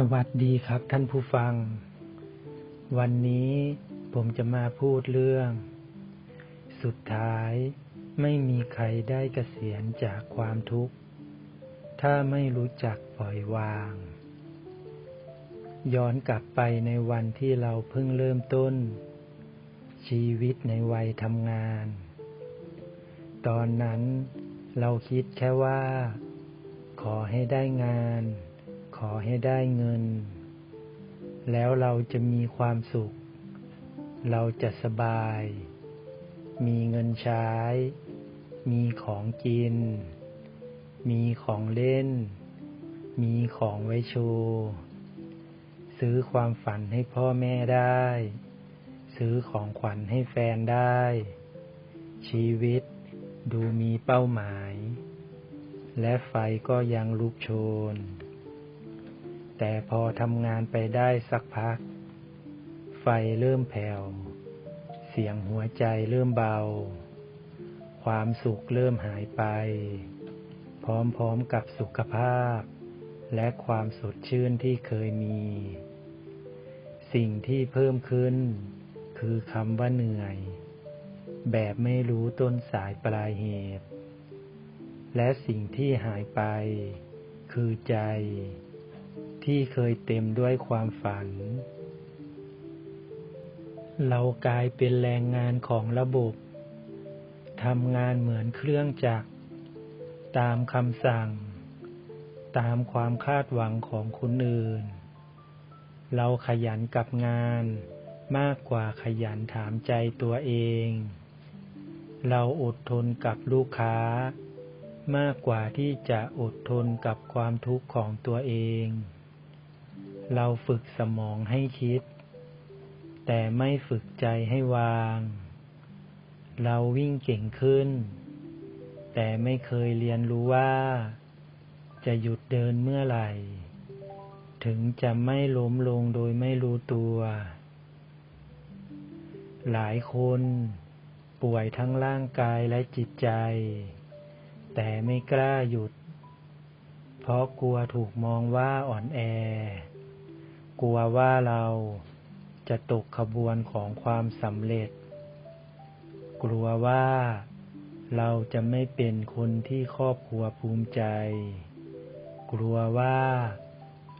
สวัสดีครับท่านผู้ฟัง วันนี้ผมจะมาพูดเรื่อง สุดท้ายไม่มีใครได้เกษียณจากความทุกข์ ถ้าไม่รู้จักปล่อยวาง ย้อนกลับไปในวันที่เราเพิ่งเริ่มต้น ชีวิตในวัยทำงาน ตอนนั้นเราคิดแค่ว่า ขอให้ได้งาน ขอให้ได้เงิน แล้วเราจะมีความสุข เราจะสบาย มีเงินใช้ มีของกิน มีของเล่น มีของไว้โชว์ซื้อความฝันให้พ่อแม่ได้ ซื้อของขวัญให้แฟนได้ ชีวิตดูมีเป้าหมาย และไฟก็ยังลุกโชน แต่พอทำงานไปได้สักพัก ไฟเริ่มแผ่ว เสียงหัวใจเริ่มเบา ความสุขเริ่มหายไป พร้อมๆกับสุขภาพ และความสดชื่นที่เคยมี สิ่งที่เพิ่มขึ้น คือคำว่าเหนื่อย แบบไม่รู้ต้นสายปลายเหตุ และสิ่งที่หายไป คือใจ ที่เคยเต็มด้วยความฝัน เรากลายเป็นแรงงานของระบบทำงานเหมือนเครื่องจักร ตามคำสั่ง ตามความคาดหวังของคนอื่น เราขยันกับงานมากกว่าขยันถามใจตัวเอง เราอดทนกับลูกค้า มากกว่าที่จะอดทนกับความทุกข์ของตัวเอง เราฝึกสมองให้คิด แต่ไม่ฝึกใจให้วาง เราวิ่งเก่งขึ้น แต่ไม่เคยเรียนรู้ว่า จะหยุดเดินเมื่อไหร่ ถึงจะไม่ล้มลงโดยไม่รู้ตัว หลายคนป่วยทั้งร่างกายและจิตใจ แต่ไม่กล้าหยุด เพราะกลัวถูกมองว่าอ่อนแอ กลัวว่าเราจะตกขบวนของความสำเร็จ กลัวว่าเราจะไม่เป็นคนที่ครอบครัวภูมิใจ กลัวว่า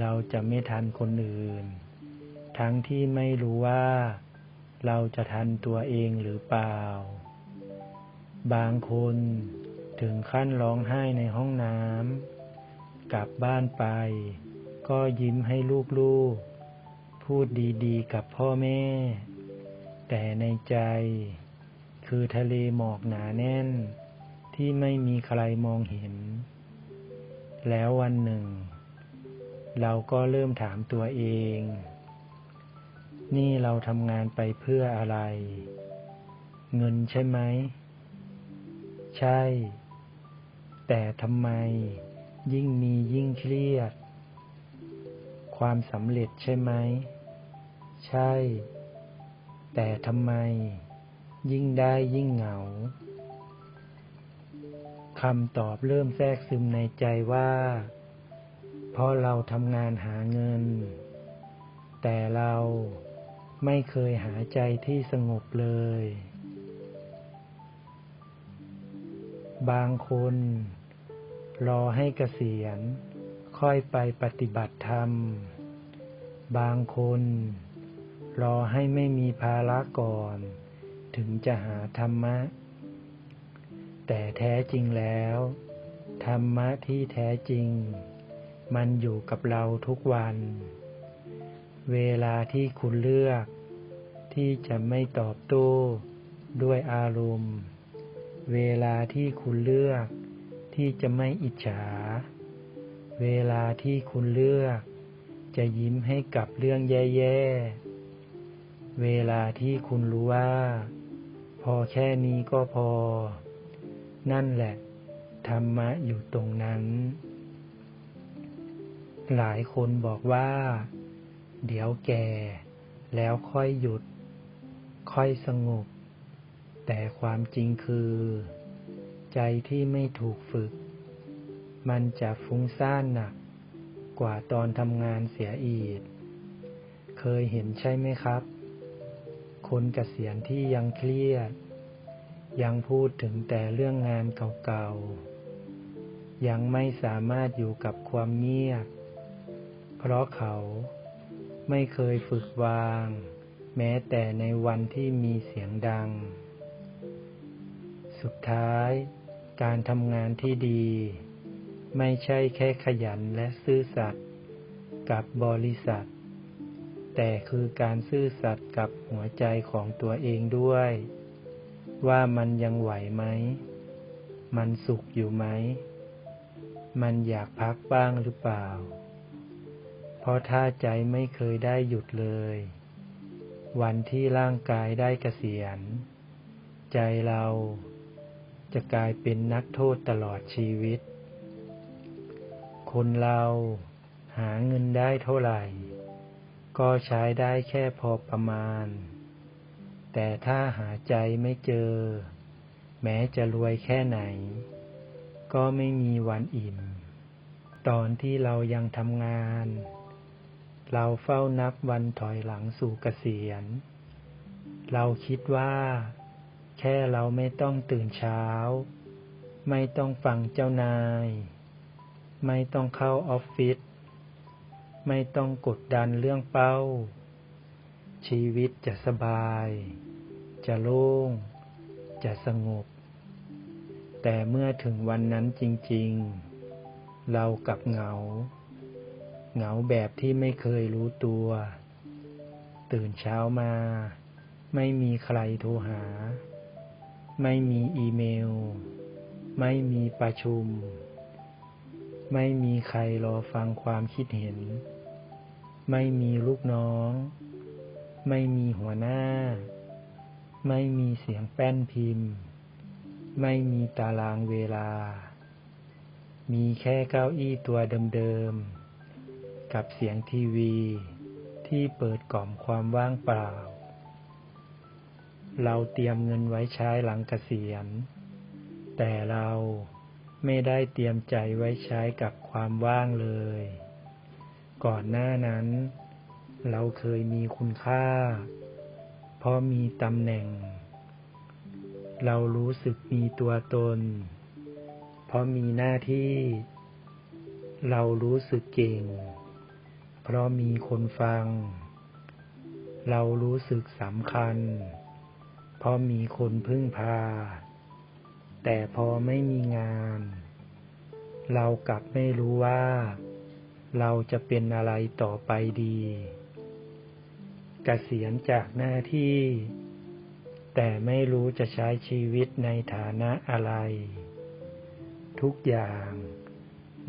เราจะไม่ทันคนอื่น ทั้งที่ไม่รู้ว่า เราจะทันตัวเองหรือเปล่า บางคนถึงขั้นร้องไห้ในห้องน้ำกลับบ้านไป ก็ยิ้มให้ลูกๆ พูดดีๆ กับพ่อแม่ แต่ในใจ คือทะเลหมอกหนาแน่น ที่ไม่มีใครมองเห็น แล้ววันหนึ่ง เราก็เริ่มถามตัวเอง นี่เราทำงานไปเพื่ออะไร เงินใช่ไหม ใช่ แต่ทำไมยิ่งมียิ่งเครียด ความสำเร็จใช่ไหม ใช่ แต่ทำไม ยิ่งได้ยิ่งเหงาคำตอบเริ่มแทรกซึมในใจว่า เพราะเราทำงานหาเงิน แต่เราไม่เคยหาใจที่สงบเลย บางคน รอให้เกษียณ ค่อยไปปฏิบัติธรรม บางคน รอให้ไม่มีภาระก่อน ถึงจะหาธรรมะ แต่แท้จริงแล้ว ธรรมะที่แท้จริง มันอยู่กับเราทุกวัน เวลาที่คุณเลือก ที่จะไม่ตอบโต้ด้วยอารมณ์ เวลาที่คุณเลือก ที่จะไม่อิจฉา เวลาที่คุณเลือก จะยิ้มให้กับเรื่องแย่ๆ เวลาที่คุณรู้ว่า พอแค่นี้ก็พอ นั่นแหละ ธรรมะอยู่ตรงนั้น หลายคนบอกว่า เดี๋ยวแก่ แล้วค่อยหยุด ค่อยสงบ แต่ความจริงคือ ใจที่ไม่ถูกฝึก มันจะฟุ้งซ่านหนัก กว่าตอนทำงานเสียอีก เคยเห็นใช่ไหมครับ คนเกษียณที่ยังเครียด ยังพูดถึงแต่เรื่องงานเก่าๆ ยังไม่สามารถอยู่กับความเงียบ เพราะเขาไม่เคยฝึกวาง แม้แต่ในวันที่มีเสียงดัง สุดท้ายการทำงานที่ดี ไม่ใช่แค่ขยันและซื่อสัตย์กับบริษัท แต่คือการซื่อสัตย์กับหัวใจของตัวเองด้วย ว่ามันยังไหวไหม มันสุขอยู่ไหม มันอยากพักบ้างหรือเปล่า เพราะถ้าใจไม่เคยได้หยุดเลย วันที่ร่างกายได้เกษียณ ใจเราจะกลายเป็นนักโทษตลอดชีวิต คนเราหาเงินได้เท่าไหร่ ก็ใช้ได้แค่พอประมาณ แต่ถ้าหาใจไม่เจอ แม้จะรวยแค่ไหน ก็ไม่มีวันอิ่ม ตอนที่เรายังทำงาน เราเฝ้านับวันถอยหลังสู่เกษียณ เราคิดว่า แค่เราไม่ต้องตื่นเช้า ไม่ต้องฟังเจ้านาย ไม่ต้องเข้าออฟฟิศ ไม่ต้องกดดันเรื่องเป้า ชีวิตจะสบาย จะโล่ง จะสงบ แต่เมื่อถึงวันนั้นจริง ๆ เรากับเหงา เหงาแบบที่ไม่เคยรู้ตัว ตื่นเช้ามา ไม่มีใครโทรหา ไม่มีอีเมล ไม่มีประชุม ไม่มีใครรอฟังความคิดเห็น ไม่มีลูกน้อง ไม่มีหัวหน้า ไม่มีเสียงแป้นพิมพ์ ไม่มีตารางเวลา มีแค่เก้าอี้ตัวเดิมๆ กับเสียงทีวีที่เปิดกล่อมความว่างเปล่า เราเตรียมเงินไว้ใช้หลังเกษียณ แต่เรา ไม่ได้เตรียมใจไว้ใช้กับความว่างเลย ก่อนหน้านั้น เราเคยมีคุณค่า เพราะมีตำแหน่ง เรารู้สึกมีตัวตน เพราะมีหน้าที่ เรารู้สึกเก่ง เพราะมีคนฟัง เรารู้สึกสำคัญ เพราะมีคนพึ่งพา แต่พอไม่มีงาน เรากลับไม่รู้ว่า เราจะเป็นอะไรต่อไปดีกเกษียณจากหน้าที่ แต่ไม่รู้จะใช้ชีวิตในฐานะอะไร ทุกอย่าง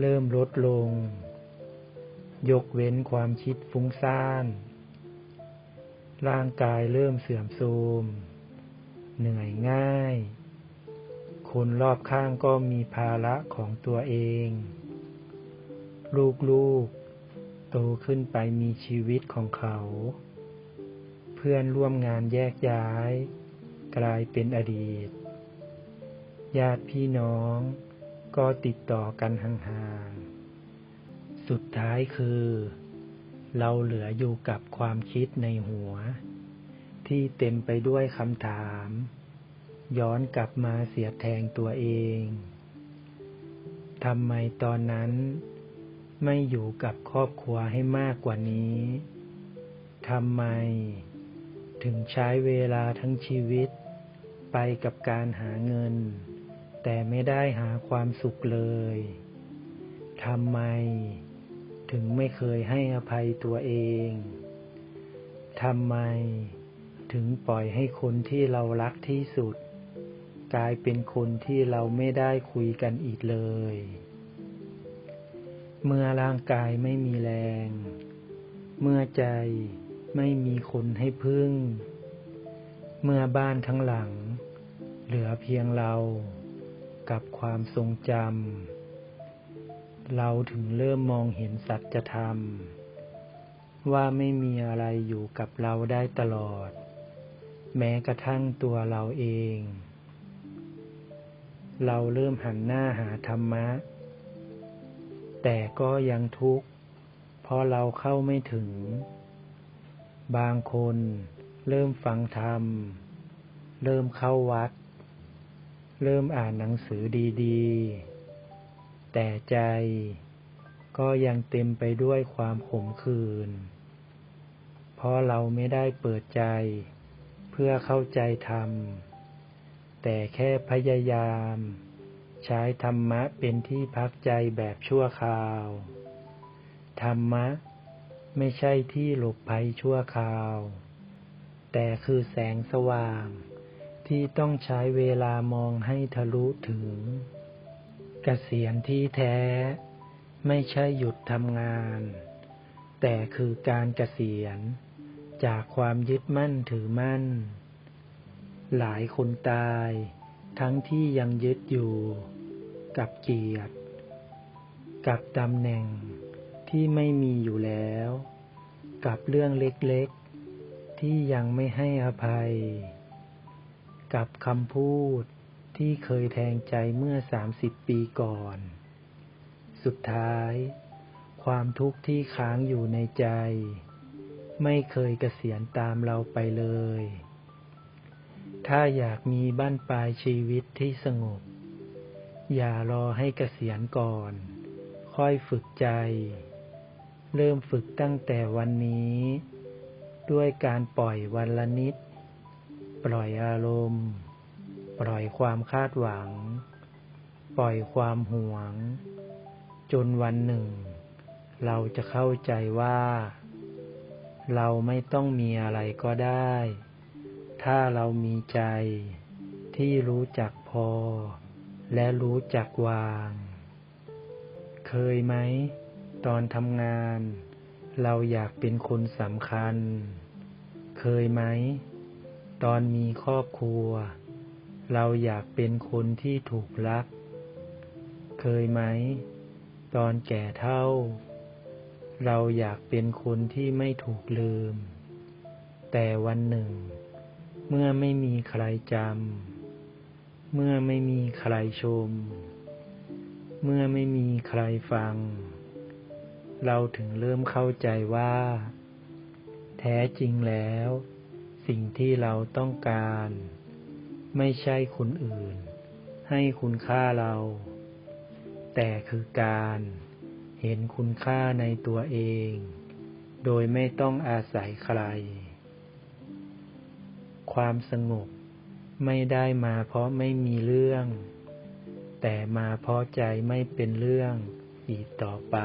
เริ่มลดลง ยกเว้นความคิดฟุ้งซ่าน ร่างกายเริ่มเสื่อมโทรม เหนื่อยง่าย คนรอบข้างก็มีภาระของตัวเอง ลูกๆ โตขึ้นไปมีชีวิตของเขา เพื่อนร่วมงานแยกย้าย กลายเป็นอดีต ญาติพี่น้องก็ติดต่อกันห่างๆ สุดท้ายคือ เราเหลืออยู่กับความคิดในหัว ที่เต็มไปด้วยคำถาม ย้อนกลับมาเสียแทงตัวเองทำไมตอนนั้นไม่อยู่กับครอบครัวให้มากกว่านี้ทำไมถึงใช้เวลาทั้งชีวิต ไปกับการหาเงิน แต่ไม่ได้หาความสุขเลยทำไมถึงไม่เคยให้อภัยตัวเองทำไมถึงปล่อยให้คนที่เรารักที่สุด กลายเป็นคนที่เราไม่ได้คุยกันอีกเลย เมื่อร่างกายไม่มีแรง เมื่อใจไม่มีคนให้พึ่ง เมื่อบ้านทั้งหลัง เหลือเพียงเรากับความทรงจำเราถึงเริ่มมองเห็นสัจธรรม ว่าไม่มีอะไรอยู่กับเราได้ตลอด แม้กระทั่งตัวเราเอง เราเริ่มหันหน้าหาธรรมะ แต่ก็ยังทุกข์ เพราะเราเข้าไม่ถึง บางคนเริ่มฟังธรรม เริ่มเข้าวัด เริ่มอ่านหนังสือดีๆ แต่ใจก็ยังเต็มไปด้วยความขมขื่น เพราะเราไม่ได้เปิดใจเพื่อเข้าใจธรรม แต่แค่พยายาม ใช้ธรรมะเป็นที่พักใจแบบชั่วคราว ธรรมะไม่ใช่ที่หลบภัยชั่วคราว แต่คือแสงสว่าง ที่ต้องใช้เวลามองให้ทะลุถึงเกษียณที่แท้ ไม่ใช่หยุดทำงาน แต่คือการเกษียณ จากความยึดมั่นถือมั่น หลายคนตาย ทั้งที่ยังยึดอยู่ กับเกียรติ กับตำแหน่งที่ไม่มีอยู่แล้ว กับเรื่องเล็กๆ ที่ยังไม่ให้อภัย กับคำพูดที่เคยแทงใจเมื่อสามสิบปีก่อน สุดท้าย ความทุกข์ที่ค้างอยู่ในใจ ไม่เคยเกษียณตามเราไปเลย ถ้าอยากมีบ้านปลายชีวิตที่สงบ อย่ารอให้เกษียณก่อน ค่อยฝึกใจ เริ่มฝึกตั้งแต่วันนี้ ด้วยการปล่อยวันละนิด ปล่อยอารมณ์ ปล่อยความคาดหวัง ปล่อยความหวง จนวันหนึ่ง เราจะเข้าใจว่า เราไม่ต้องมีอะไรก็ได้ ถ้าเรามีใจที่รู้จักพอ และรู้จักวาง เคยไหม ตอนทำงาน เราอยากเป็นคนสำคัญ เคยไหม ตอนมีครอบครัว เราอยากเป็นคนที่ถูกรัก เคยไหม ตอนแก่เท่า เราอยากเป็นคนที่ไม่ถูกลืม แต่วันหนึ่ง เมื่อไม่มีใครจำ เมื่อไม่มีใครชม เมื่อไม่มีใครฟัง เราถึงเริ่มเข้าใจว่า แท้จริงแล้ว สิ่งที่เราต้องการ ไม่ใช่คนอื่น ให้คุณค่าเรา แต่คือการเห็นคุณค่าในตัวเอง โดยไม่ต้องอาศัยใคร ความสงบ ไม่ได้มาเพราะไม่มีเรื่อง แต่มาเพราะใจไม่เป็นเรื่องอีกต่อไป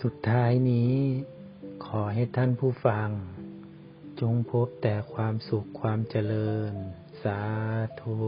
สุดท้ายนี้ ขอให้ท่านผู้ฟัง จงพบแต่ความสุขความเจริญ สาธุ